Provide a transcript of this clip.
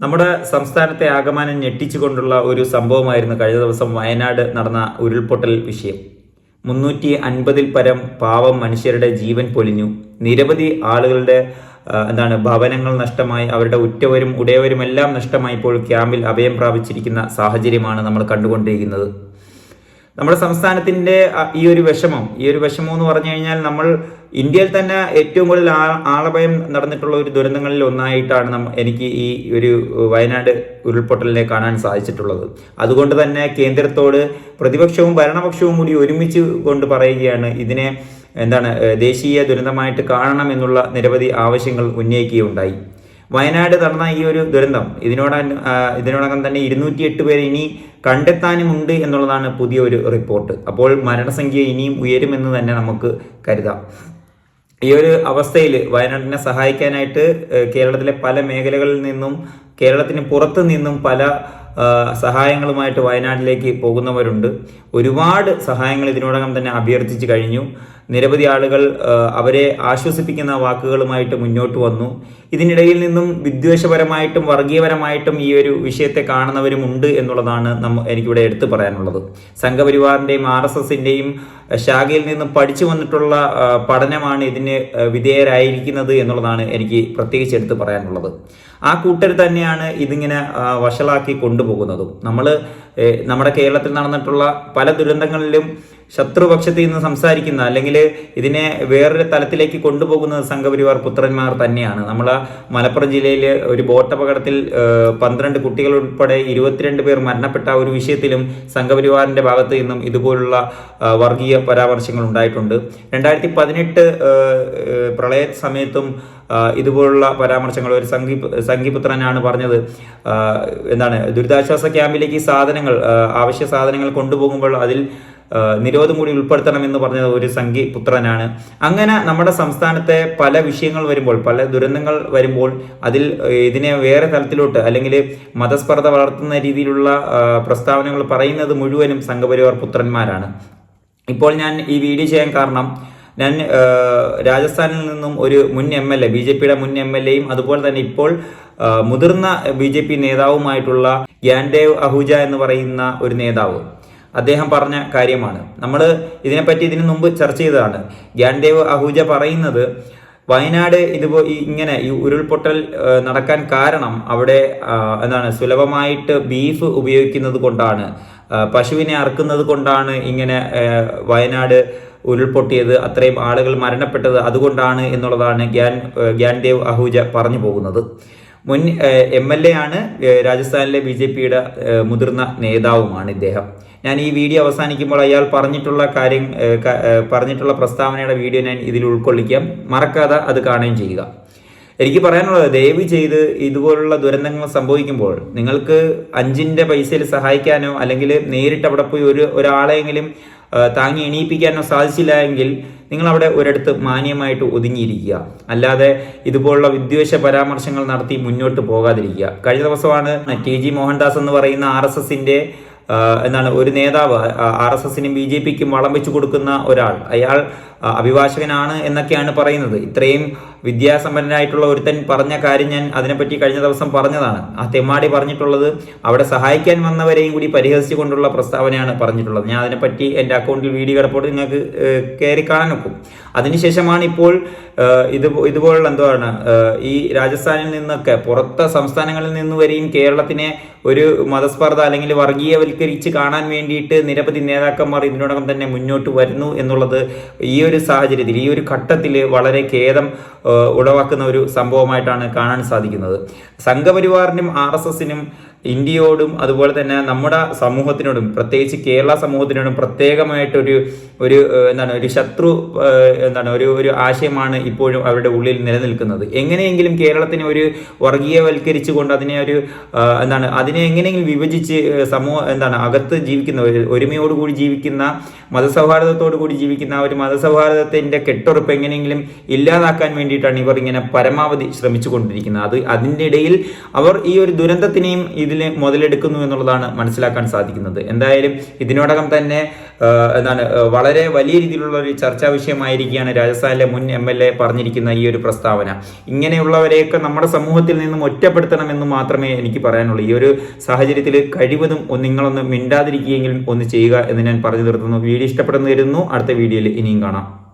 നമ്മുടെ സംസ്ഥാനത്തെ ആകമാനം ഞെട്ടിച്ചുകൊണ്ടുള്ള ഒരു സംഭവമായിരുന്നു കഴിഞ്ഞ ദിവസം വയനാട് നടന്ന ഉരുൾപൊട്ടൽ വിഷയം. മുന്നൂറ്റി അൻപതിൽ പരം പാവം മനുഷ്യരുടെ ജീവൻ പൊലിഞ്ഞു. നിരവധി ആളുകളുടെ എന്താണ് ഭവനങ്ങൾ നഷ്ടമായി അവരുടെ ഉറ്റവരും ഉടയവരും എല്ലാം നഷ്ടമായി ഇപ്പോൾ ക്യാമ്പിൽ അഭയം പ്രാപിച്ചിരിക്കുന്ന സാഹചര്യമാണ് നമ്മൾ കണ്ടുകൊണ്ടിരിക്കുന്നത്. നമ്മുടെ സംസ്ഥാനത്തിന്റെ ഈ ഒരു വിഷമം ഈ ഒരു വിഷമം എന്ന് പറഞ്ഞു കഴിഞ്ഞാൽ നമ്മൾ ഇന്ത്യയിൽ തന്നെ ഏറ്റവും കൂടുതൽ ആ- ആളഭയം നടന്നിട്ടുള്ള ഒരു ദുരന്തങ്ങളിൽ ഒന്നായിട്ടാണ് എനിക്ക് ഈ ഒരു വയനാട് ഉരുൾപൊട്ടലിനെ കാണാൻ സാധിച്ചിട്ടുള്ളത്. അതുകൊണ്ട് തന്നെ കേന്ദ്രത്തോട് പ്രതിപക്ഷവും ഭരണപക്ഷവും കൂടി ഒരുമിച്ച് കൊണ്ട് പറയുകയാണ് ഇതിനെ എന്താണ് ദേശീയ ദുരന്തമായിട്ട് കാണണം എന്നുള്ള നിരവധി ആവശ്യങ്ങൾ ഉന്നയിക്കുകയുണ്ടായി. വയനാട് നടന്ന ഈ ഒരു ദുരന്തം ഇതിനോട ഇതിനോടകം തന്നെ ഇരുന്നൂറ്റി എട്ട് പേരെ ഇനി കണ്ടെത്താനുമുണ്ട് എന്നുള്ളതാണ് പുതിയ ഒരു റിപ്പോർട്ട്. അപ്പോൾ മരണസംഖ്യ ഇനിയും ഉയരുമെന്ന് തന്നെ നമുക്ക് കരുതാം. ഈ ഒരു അവസ്ഥയിൽ വയനാടിനെ സഹായിക്കാനായിട്ട് കേരളത്തിലെ പല മേഖലകളിൽ നിന്നും കേരളത്തിന് പുറത്തു നിന്നും പല സഹായങ്ങളുമായിട്ട് വയനാട്ടിലേക്ക് പോകുന്നവരുണ്ട്. ഒരുപാട് സഹായങ്ങൾ ഇതിനോടകം തന്നെ അഭ്യർത്ഥിച്ചു കഴിഞ്ഞു. നിരവധി ആളുകൾ അവരെ ആശ്വസിപ്പിക്കുന്ന വാക്കുകളുമായിട്ട് മുന്നോട്ട് വന്നു. ഇതിനിടയിൽ നിന്നും വിദ്വേഷപരമായിട്ടും വർഗീയപരമായിട്ടും ഈ ഒരു വിഷയത്തെ കാണുന്നവരുമുണ്ട് എന്നുള്ളതാണ് നമ്മ എനിക്കിവിടെ എടുത്തു പറയാനുള്ളത്. സംഘപരിവാറിന്റെയും ആർ എസ് എസിന്റെയും ശാഖയിൽ നിന്നും പഠിച്ചു വന്നിട്ടുള്ള പഠനമാണ് ഇതിന് വിധേയരായിരിക്കുന്നത് എന്നുള്ളതാണ് എനിക്ക് പ്രത്യേകിച്ച് എടുത്ത് പറയാനുള്ളത്. ആ കൂട്ടർ തന്നെയാണ് ഇതിങ്ങനെ വഷളാക്കി കൊണ്ടുപോകുന്നതും. നമ്മൾ നമ്മുടെ കേരളത്തിൽ നടന്നിട്ടുള്ള പല ദുരന്തങ്ങളിലും ശത്രുപക്ഷത്തിൽ നിന്ന് സംസാരിക്കുന്ന അല്ലെങ്കിൽ ഇതിനെ വേറൊരു തലത്തിലേക്ക് കൊണ്ടുപോകുന്നത് സംഘപരിവാർ പുത്രന്മാർ തന്നെയാണ്. നമ്മൾ മലപ്പുറം ജില്ലയിൽ ഒരു ബോട്ട് അപകടത്തിൽ പന്ത്രണ്ട് കുട്ടികൾ ഉൾപ്പെടെ ഇരുപത്തിരണ്ട് പേർ മരണപ്പെട്ട ഒരു വിഷയത്തിലും സംഘപരിവാറിന്റെ ഭാഗത്ത് നിന്നും ഇതുപോലുള്ള വർഗീയ പരാമർശങ്ങൾ ഉണ്ടായിട്ടുണ്ട്. രണ്ടായിരത്തി പതിനെട്ട് പ്രളയ സമയത്തും ഇതുപോലുള്ള പരാമർശങ്ങൾ ഒരു സംഘി സംഘിപുത്രനാണ് പറഞ്ഞത്. എന്താണ് ദുരിതാശ്വാസ ക്യാമ്പിലേക്ക് സാധനങ്ങൾ അവശ്യ സാധനങ്ങൾ കൊണ്ടുപോകുമ്പോൾ അതിൽ നിരോധം കൂടി ഉൾപ്പെടുത്തണം എന്ന് പറഞ്ഞത് ഒരു സംഘി പുത്രനാണ്. അങ്ങനെ നമ്മുടെ സംസ്ഥാനത്തെ പല വിഷയങ്ങൾ വരുമ്പോൾ പല ദുരന്തങ്ങൾ വരുമ്പോൾ അതിൽ ഇതിനെ വേറെ തലത്തിലോട്ട് അല്ലെങ്കിൽ മതസ്പർദ്ധ വളർത്തുന്ന രീതിയിലുള്ള പ്രസ്താവനകൾ പറയുന്നത് മുഴുവനും സംഘപരിവാർ പുത്രന്മാരാണ്. ഇപ്പോൾ ഞാൻ ഈ വീഡിയോ ചെയ്യാൻ കാരണം ഞാൻ രാജസ്ഥാനിൽ നിന്നും ഒരു മുൻ M L A B J പിയുടെ മുൻ എം എൽ എയും അതുപോലെ തന്നെ ഇപ്പോൾ മുതിർന്ന ബി ജെ പി നേതാവുമായിട്ടുള്ള ഗ്യാൻദേവ് അഹൂജ എന്ന് പറയുന്ന ഒരു നേതാവ്. അദ്ദേഹം പറഞ്ഞ കാര്യമാണ്. നമ്മൾ ഇതിനെപ്പറ്റി ഇതിനു മുമ്പ് ചർച്ച ചെയ്തതാണ്. ഗ്യാൻദേവ് അഹൂജ പറയുന്നത് വയനാട് ഇതുപോ ഇങ്ങനെ ഈ ഉരുൾപൊട്ടൽ നടക്കാൻ കാരണം അവിടെ എന്താണ് സുലഭമായിട്ട് ബീഫ് ഉപയോഗിക്കുന്നത് കൊണ്ടാണ്. പശുവിനെ അറുക്കുന്നത് കൊണ്ടാണ് ഇങ്ങനെ വയനാട് ഉരുൾപൊട്ടിയത്. അത്രയും ആളുകൾ മരണപ്പെട്ടത് അതുകൊണ്ടാണ് എന്നുള്ളതാണ് ഗ്യാൻ ഗ്യാൻദേവ് അഹൂജ പറഞ്ഞു പോകുന്നത്. മുൻ എം എൽ എ ആണ് രാജസ്ഥാനിലെ ബി ജെ പിയുടെ മുതിർന്ന നേതാവുമാണ് ഇദ്ദേഹം. ഞാൻ ഈ വീഡിയോ അവസാനിക്കുമ്പോൾ അയാൾ പറഞ്ഞിട്ടുള്ള കാര്യം പറഞ്ഞിട്ടുള്ള പ്രസ്താവനയുടെ വീഡിയോ ഞാൻ ഇതിൽ ഉൾക്കൊള്ളിക്കാം. മറക്കാതെ അത് കാണുകയും ചെയ്യുക. എനിക്ക് പറയാനുള്ളത് ദയവ് ചെയ്ത് ഇതുപോലുള്ള ദുരന്തങ്ങൾ സംഭവിക്കുമ്പോൾ നിങ്ങൾക്ക് അഞ്ചിന്റെ പൈസയിൽ സഹായിക്കാനോ അല്ലെങ്കിൽ നേരിട്ട് അവിടെ പോയി ഒരു ഒരാളെങ്കിലും താങ്ങി എണീപ്പിക്കാനോ സാധിച്ചില്ല എങ്കിൽ നിങ്ങൾ അവിടെ ഒരിടത്ത് മാന്യമായിട്ട് ഒതുങ്ങിയിരിക്കുക. അല്ലാതെ ഇതുപോലുള്ള വിദ്വേഷ പരാമർശങ്ങൾ നടത്തി മുന്നോട്ട് പോകാതിരിക്കുക. കഴിഞ്ഞ ദിവസമാണ് ടി ജി മോഹൻദാസ് എന്ന് പറയുന്ന ആർ എസ് എസിന്റെ എന്താണ് ഒരു നേതാവ് ആർ എസ് എസിനും ബി ജെ പിക്കും വളം വെച്ചു കൊടുക്കുന്ന ഒരാൾ. അയാൾ അഭിഭാഷകനാണ് എന്നൊക്കെയാണ് പറയുന്നത്. ഇത്രയും വിദ്യാസമ്പന്നനായിട്ടുള്ള ഒരുത്തൻ പറഞ്ഞ കാര്യം ഞാൻ അതിനെപ്പറ്റി കഴിഞ്ഞ ദിവസം പറഞ്ഞതാണ്. ആ തെമ്മാടി പറഞ്ഞിട്ടുള്ളത് അവിടെ സഹായിക്കാൻ വന്നവരെയും കൂടി പരിഹസിച്ചുകൊണ്ടുള്ള പ്രസ്താവനയാണ് പറഞ്ഞിട്ടുള്ളത്. ഞാൻ അതിനെപ്പറ്റി എന്റെ അക്കൗണ്ടിൽ വീഡിയോ കിടപ്പോട്ട് നിങ്ങൾക്ക് കയറി കാണാൻ ഒക്കും. അതിനുശേഷമാണ് ഇപ്പോൾ ഇത് ഇതുപോലുള്ള എന്താണ് ഈ രാജസ്ഥാനിൽ നിന്നൊക്കെ പുറത്തെ സംസ്ഥാനങ്ങളിൽ നിന്ന് വരെയും കേരളത്തിനെ ഒരു മതസ്പർദ്ധ അല്ലെങ്കിൽ വർഗീയവൽക്കരിച്ച് കാണാൻ വേണ്ടിയിട്ട് നിരവധി നേതാക്കന്മാർ ഇതിനോടകം തന്നെ മുന്നോട്ട് വരുന്നു എന്നുള്ളത് ഈ ഒരു സാഹചര്യത്തിൽ ഈ ഒരു ഘട്ടത്തിൽ വളരെ ഖേദം ഉളവാക്കുന്ന ഒരു സംഭവമായിട്ടാണ് കാണാൻ സാധിക്കുന്നത്. സംഘപരിവാറിനും ആർ എസ് എസിനും ഇന്ത്യയോടും അതുപോലെ തന്നെ നമ്മുടെ സമൂഹത്തിനോടും പ്രത്യേകിച്ച് കേരള സമൂഹത്തിനോടും പ്രത്യേകമായിട്ടൊരു ഒരു എന്താണ് ഒരു ശത്രു എന്താണ് ഒരു ഒരു ആശയമാണ് ഇപ്പോഴും അവരുടെ ഉള്ളിൽ നിലനിൽക്കുന്നത്. എങ്ങനെയെങ്കിലും കേരളത്തിനെ ഒരു വർഗീയവൽക്കരിച്ചുകൊണ്ട് അതിനെ ഒരു എന്താണ് അതിനെ എങ്ങനെയെങ്കിലും വിഭജിച്ച് സമൂഹ എന്താണ് അകത്ത് ജീവിക്കുന്ന ഒരു ഒരുമയോടുകൂടി ജീവിക്കുന്ന മതസൗഹാർദ്ദത്തോടു കൂടി ജീവിക്കുന്ന ഒരു ഒരു മതസൗഹാർദ്ദത്തിന്റെ കെട്ടുറപ്പ് എങ്ങനെയെങ്കിലും ഇല്ലാതാക്കാൻ വേണ്ടിയിട്ടാണ് ഇവർ ഇങ്ങനെ പരമാവധി ശ്രമിച്ചു കൊണ്ടിരിക്കുന്നത് അത് അതിന്റെ ഇടയിൽ അവർ ഈ ഒരു ദുരന്തത്തിനെയും ഇതിൽ മുതലെടുക്കുന്നു എന്നുള്ളതാണ് മനസ്സിലാക്കാൻ സാധിക്കുന്നത്. എന്തായാലും ഇതിനോടകം തന്നെ എന്താണ് വളരെ വലിയ രീതിയിലുള്ള ഒരു ചർച്ചാ വിഷയമായിരിക്കുകയാണ് രാജസ്ഥാനിലെ മുൻ എം എൽ എ പറഞ്ഞിരിക്കുന്ന ഈ ഒരു പ്രസ്താവന. ഇങ്ങനെയുള്ളവരെയൊക്കെ നമ്മുടെ സമൂഹത്തിൽ നിന്നും ഒറ്റപ്പെടുത്തണമെന്ന് മാത്രമേ എനിക്ക് പറയാനുള്ളൂ. ഈ ഒരു സാഹചര്യത്തിൽ കഴിവതും ഒന്ന് നിങ്ങളൊന്ന് മിണ്ടാതിരിക്കുകയെങ്കിലും ഒന്ന് ചെയ്യുക എന്ന് ഞാൻ പറഞ്ഞു നിർത്തുന്നു വീഡിയോ ഇഷ്ടപ്പെടുന്നു അടുത്ത വീഡിയോയിൽ ഇനിയും കാണാം.